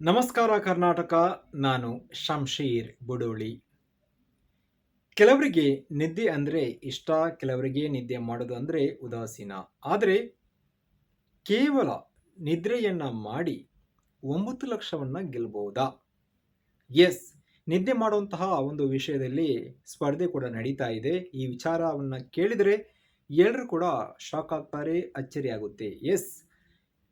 ನಮಸ್ಕಾರ ಕರ್ನಾಟಕ, ನಾನು ಶಂಶೀರ್ ಬುಡೋಳಿ. ಕೆಲವರಿಗೆ ನಿದ್ದೆ ಅಂದರೆ ಇಷ್ಟ, ಕೆಲವರಿಗೆ ನಿದ್ದೆ ಮಾಡೋದು ಅಂದರೆ ಉದಾಸೀನ. ಆದರೆ ಕೇವಲ ನಿದ್ರೆಯನ್ನು ಮಾಡಿ ಒಂಬತ್ತು ಲಕ್ಷವನ್ನು ಗೆಲ್ಲಬಹುದಾ ಎಸ್, ನಿದ್ದೆ ಮಾಡುವಂತಹ ಒಂದು ವಿಷಯದಲ್ಲಿ ಸ್ಪರ್ಧೆ ಕೂಡ ನಡೀತಾ ಇದೆ. ಈ ವಿಚಾರವನ್ನು ಕೇಳಿದರೆ ಎಲ್ಲರೂ ಕೂಡ ಶಾಕ್ ಆಗ್ತಾರೆ, ಅಚ್ಚರಿ ಆಗುತ್ತೆ. ಎಸ್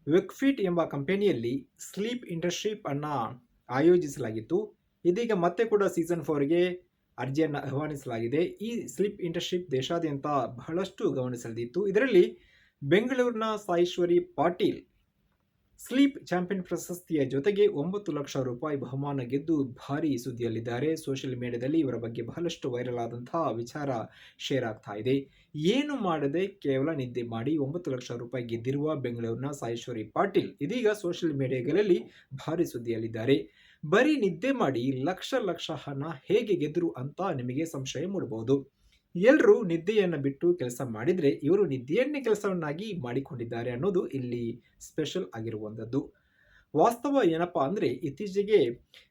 ವೆಕ್ಫಿಟ್ ಎಂಬ ಕಂಪನಿಯಲ್ಲಿ ಸ್ಲೀಪ್ ಇಂಟರ್ನ್ಶಿಪ್ ಅನ್ನು ಆಯೋಜಿಸಲಾಗಿತ್ತು. ಇದೀಗ ಮತ್ತೆ ಕೂಡ ಸೀಸನ್ ಫೋರ್ಗೆ ಅರ್ಜಿಯನ್ನು ಆಹ್ವಾನಿಸಲಾಗಿದೆ. ಈ ಸ್ಲೀಪ್ ಇಂಟರ್ನ್ಶಿಪ್ ದೇಶಾದ್ಯಂತ ಬಹಳಷ್ಟು ಗಮನ ಸೆಳೆದಿತ್ತು ಇದರಲ್ಲಿ ಬೆಂಗಳೂರಿನ ಸಾಯಿಶ್ವರಿ ಪಾಟೀಲ್ ಸ್ಲೀಪ್ ಚಾಂಪಿಯನ್ ಪ್ರಶಸ್ತಿಯ ಜೊತೆಗೆ ಒಂಬತ್ತು ಲಕ್ಷ ರೂಪಾಯಿ ಬಹುಮಾನ ಗೆದ್ದು ಭಾರಿ ಸುದ್ದಿಯಲ್ಲಿದ್ದಾರೆ. ಸೋಷಿಯಲ್ ಮೀಡಿಯಾದಲ್ಲಿ ಇವರ ಬಗ್ಗೆ ಬಹಳಷ್ಟು ವೈರಲ್ ಆದಂತಹ ವಿಚಾರ ಶೇರ್ ಆಗ್ತಾ ಇದೆ. ಏನು ಮಾಡದೆ ಕೇವಲ ನಿದ್ದೆ ಮಾಡಿ ಒಂಬತ್ತು ಲಕ್ಷ ರೂಪಾಯಿ ಗೆದ್ದಿರುವ ಬೆಂಗಳೂರಿನ ಸಾಯೇಶ್ವರಿ ಪಾಟೀಲ್ ಇದೀಗ ಸೋಷಿಯಲ್ ಮೀಡಿಯಾಗಳಲ್ಲಿ ಭಾರಿ ಸುದ್ದಿಯಲ್ಲಿದ್ದಾರೆ. ಬರೀ ನಿದ್ದೆ ಮಾಡಿ ಲಕ್ಷ ಲಕ್ಷ ಹಣ ಹೇಗೆ ಗೆದ್ದರು ಅಂತ ನಿಮಗೆ ಸಂಶಯ ಮೂಡಬಹುದು. ಎಲ್ಲರೂ ನಿದ್ದೆಯನ್ನು ಬಿಟ್ಟು ಕೆಲಸ ಮಾಡಿದರೆ ಇವರು ನಿದ್ದೆಯನ್ನೇ ಕೆಲಸವನ್ನಾಗಿ ಮಾಡಿಕೊಂಡಿದ್ದಾರೆ ಅನ್ನೋದು ಇಲ್ಲಿ ಸ್ಪೆಷಲ್ ಆಗಿರುವಂಥದ್ದು. ವಾಸ್ತವ ಏನಪ್ಪ ಅಂದರೆ ಇತ್ತೀಚೆಗೆ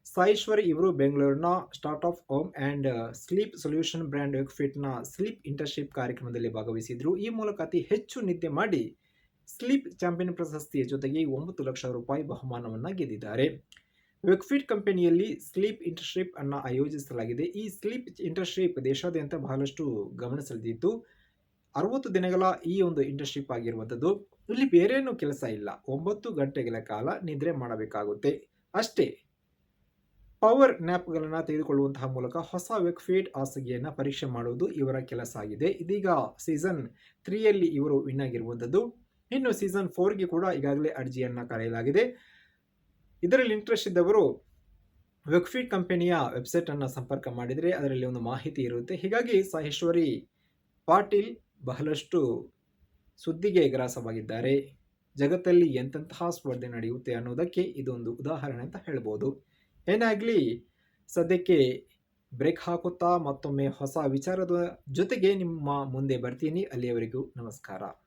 ಸಾಯೇಶ್ವರ್ ಇವರು ಬೆಂಗಳೂರಿನ start of home and sleep solution brand ಫಿಟ್ನ sleep internship ಕಾರ್ಯಕ್ರಮದಲ್ಲಿ ಭಾಗವಹಿಸಿದರು. ಈ ಮೂಲಕ ಅತಿ ಹೆಚ್ಚು ನಿದ್ದೆ ಮಾಡಿ ಸ್ಲೀಪ್ ಚಾಂಪಿಯನ್ ಪ್ರಶಸ್ತಿಯ ಜೊತೆಗೆ ಒಂಬತ್ತು ಲಕ್ಷ ರೂಪಾಯಿ ಬಹುಮಾನವನ್ನು ಗೆದ್ದಿದ್ದಾರೆ. ವೆಕ್ಫಿಟ್ ಕಂಪನಿಯಲ್ಲಿ ಸ್ಲೀಪ್ ಇಂಟರ್ಶಿಪ್ ಅನ್ನು ಆಯೋಜಿಸಲಾಗಿದೆ. ಈ ಸ್ಲೀಪ್ ಇಂಟರ್ಶಿಪ್ ದೇಶಾದ್ಯಂತ ಬಹಳಷ್ಟು ಗಮನ ಸೆಳೆದಿತ್ತು ಅರವತ್ತು ದಿನಗಳ ಈ ಒಂದು ಇಂಟರ್ಶಿಪ್ ಆಗಿರುವಂಥದ್ದು ಇಲ್ಲಿ ಬೇರೇನೂ ಕೆಲಸ ಇಲ್ಲ. ಒಂಬತ್ತು ಗಂಟೆಗಳ ಕಾಲ ನಿದ್ರೆ ಮಾಡಬೇಕಾಗುತ್ತೆ. ಅಷ್ಟೇ, ಪವರ್ ನ್ಯಾಪ್ಗಳನ್ನು ತೆಗೆದುಕೊಳ್ಳುವಂತಹ ಮೂಲಕ ಹೊಸ ವೆಕ್ಫೀಟ್ ಹಾಸಿಗೆಯನ್ನು ಪರೀಕ್ಷೆ ಮಾಡುವುದು ಇವರ ಕೆಲಸ ಆಗಿದೆ. ಇದೀಗ ಸೀಸನ್ ತ್ರೀಯಲ್ಲಿ ಇವರು ವಿನ್ ಆಗಿರುವಂಥದ್ದು ಇನ್ನು ಸೀಸನ್ ಫೋರ್ಗೆ ಕೂಡ ಈಗಾಗಲೇ ಅರ್ಜಿಯನ್ನು ಕರೆಯಲಾಗಿದೆ. ಇದರಲ್ಲಿ ಇಂಟ್ರೆಸ್ಟ್ ಇದ್ದವರು ವೆಕ್ಫಿಟ್ ಕಂಪನಿಯ ವೆಬ್ಸೈಟನ್ನು ಸಂಪರ್ಕ ಮಾಡಿದರೆ ಅದರಲ್ಲಿ ಒಂದು ಮಾಹಿತಿ ಇರುತ್ತೆ. ಹೀಗಾಗಿ ಸಹೇಶ್ವರಿ ಪಾಟೀಲ್ ಬಹಳಷ್ಟು ಸುದ್ದಿಗೆ ಗ್ರಾಸವಾಗಿದ್ದಾರೆ. ಜಗತ್ತಲ್ಲಿ ಎಂತೆಂತಹ ಸ್ಪರ್ಧೆ ನಡೆಯುತ್ತೆ ಅನ್ನೋದಕ್ಕೆ ಇದೊಂದು ಉದಾಹರಣೆ ಅಂತ ಹೇಳ್ಬೋದು. ಏನಾಗಲಿ, ಸದ್ಯಕ್ಕೆ ಬ್ರೇಕ್ ಹಾಕುತ್ತಾ ಮತ್ತೊಮ್ಮೆ ಹೊಸ ವಿಚಾರದ ಜೊತೆಗೆ ನಿಮ್ಮ ಮುಂದೆ ಬರ್ತೀನಿ. ಅಲ್ಲಿಯವರೆಗೂ ನಮಸ್ಕಾರ.